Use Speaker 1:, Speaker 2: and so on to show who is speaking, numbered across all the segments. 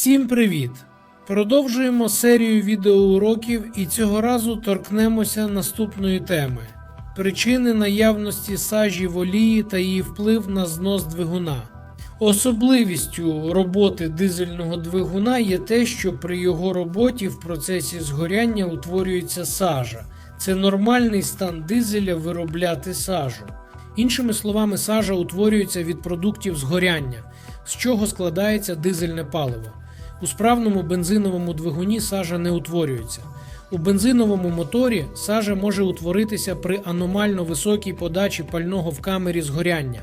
Speaker 1: Всім привіт! Продовжуємо серію відеоуроків і цього разу торкнемося наступної теми: причини наявності сажі в олії та її вплив на знос двигуна. Особливістю роботи дизельного двигуна є те, що при його роботі в процесі згоряння утворюється сажа. Це нормальний стан дизеля виробляти сажу. Іншими словами, сажа утворюється від продуктів згоряння, з чого складається дизельне паливо. У справному бензиновому двигуні сажа не утворюється. У бензиновому моторі сажа може утворитися при аномально високій подачі пального в камері згоряння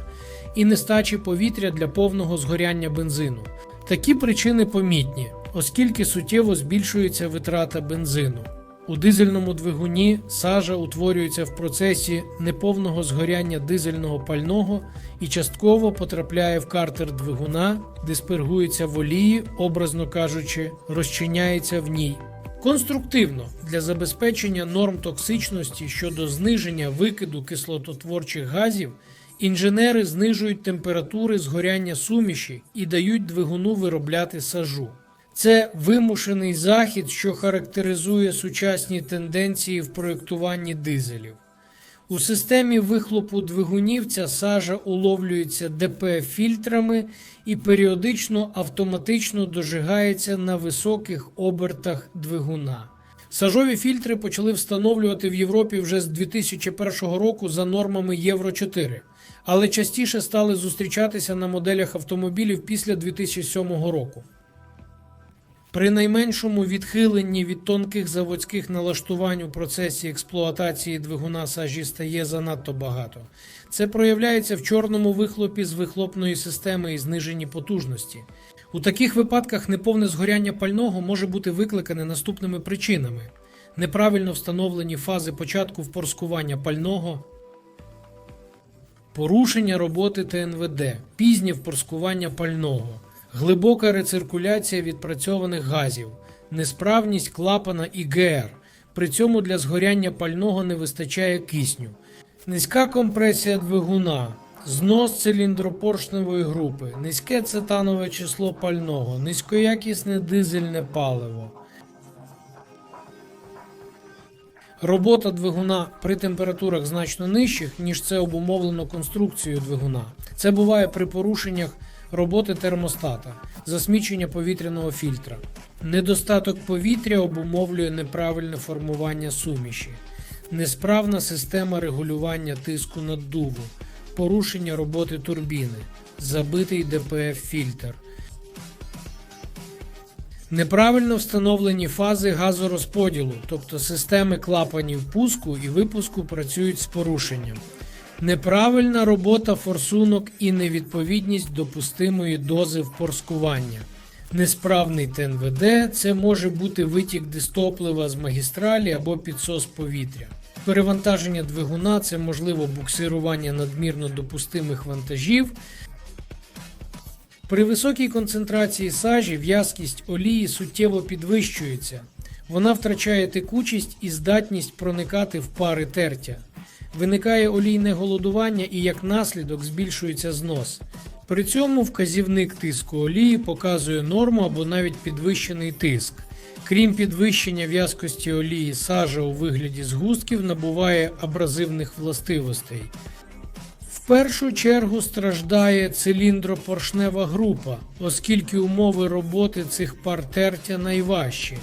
Speaker 1: і нестачі повітря для повного згоряння бензину. Такі причини помітні, оскільки суттєво збільшується витрата бензину. У дизельному двигуні сажа утворюється в процесі неповного згоряння дизельного пального і частково потрапляє в картер двигуна, диспергується в олії, образно кажучи, розчиняється в ній. Конструктивно для забезпечення норм токсичності щодо зниження викиду кислототворчих газів інженери знижують температури згоряння суміші і дають двигуну виробляти сажу. Це вимушений захід, що характеризує сучасні тенденції в проєктуванні дизелів. У системі вихлопу двигунів ця сажа уловлюється ДП-фільтрами і періодично автоматично дожигається на високих обертах двигуна. Сажові фільтри почали встановлювати в Європі вже з 2001 року за нормами Євро 4, але частіше стали зустрічатися на моделях автомобілів після 2007 року. При найменшому відхиленні від тонких заводських налаштувань у процесі експлуатації двигуна сажі стає занадто багато. Це проявляється в чорному вихлопі з вихлопної системи і зниженні потужності. У таких випадках неповне згоряння пального може бути викликане наступними причинами: неправильно встановлені фази початку впорскування пального, порушення роботи ТНВД, пізнє впорскування пального глибока рециркуляція відпрацьованих газів, несправність клапана і ГР. При цьому для згоряння пального не вистачає кисню, низька компресія двигуна, знос циліндропоршневої групи, низьке цетанове число пального, низькоякісне дизельне паливо. Робота двигуна при температурах значно нижчих, ніж це обумовлено конструкцією двигуна. Це буває при порушеннях роботи термостата, засмічення повітряного фільтра. Недостаток повітря обумовлює неправильне формування суміші, несправна система регулювання тиску наддуву, порушення роботи турбіни, забитий ДПФ-фільтр. Неправильно встановлені фази газорозподілу, тобто системи клапанів пуску і випуску працюють з порушенням. Неправильна робота форсунок і невідповідність допустимої дози впорскування. Несправний ТНВД це може бути витік дистоплива з магістралі або підсос повітря. Перевантаження двигуна це можливо буксирування надмірно допустимих вантажів. При високій концентрації сажі в'язкість олії суттєво підвищується. Вона втрачає текучість і здатність проникати в пари тертя. Виникає олійне голодування і як наслідок збільшується знос. При цьому вказівник тиску олії показує норму або навіть підвищений тиск. Крім підвищення в'язкості олії, сажа у вигляді згустків набуває абразивних властивостей. В першу чергу страждає циліндропоршнева група, оскільки умови роботи цих пар тертя найважчі.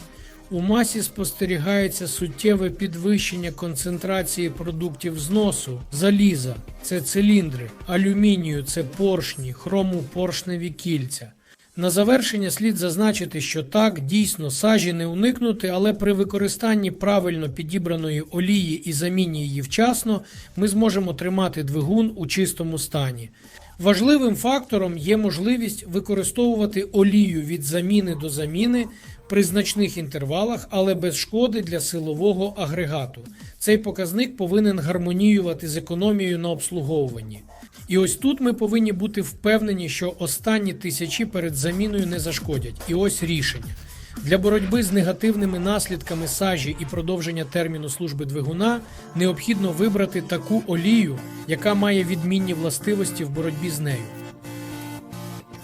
Speaker 1: У масі спостерігається суттєве підвищення концентрації продуктів зносу, заліза це циліндри, алюмінію це поршні, хрому поршневі кільця. На завершення слід зазначити, що так дійсно сажі не уникнути, але при використанні правильно підібраної олії і заміні її вчасно ми зможемо тримати двигун у чистому стані. Важливим фактором є можливість використовувати олію від заміни до заміни при значних інтервалах, але без шкоди для силового агрегату. Цей показник повинен гармоніювати з економією на обслуговуванні. І ось тут ми повинні бути впевнені, що останні тисячі перед заміною не зашкодять. І ось рішення. Для боротьби з негативними наслідками сажі і продовження терміну служби двигуна необхідно вибрати таку олію, яка має відмінні властивості в боротьбі з нею.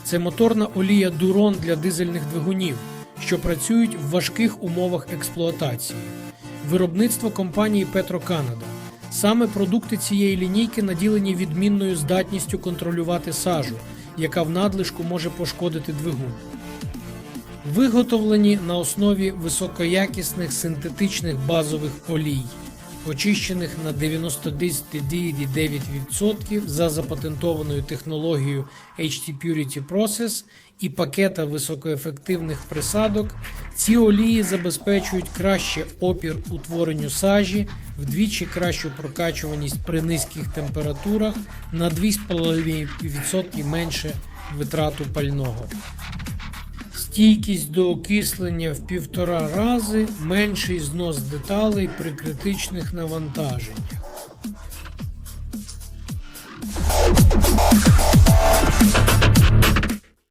Speaker 1: Це моторна олія Дурон для дизельних двигунів, що працюють в важких умовах експлуатації. Виробництво компанії Петроканада. Саме продукти цієї лінійки наділені відмінною здатністю контролювати сажу, яка в надлишку може пошкодити двигун. Виготовлені на основі високоякісних синтетичних базових олій, очищених на 99,9% за запатентованою технологією HT Purity Process і пакета високоефективних присадок, ці олії забезпечують краще опір утворенню сажі, вдвічі кращу прокачуваність при низьких температурах, на 2,5% менше витрату пального. Стійкість до окислення в півтора рази, менший знос деталей при критичних навантаженнях.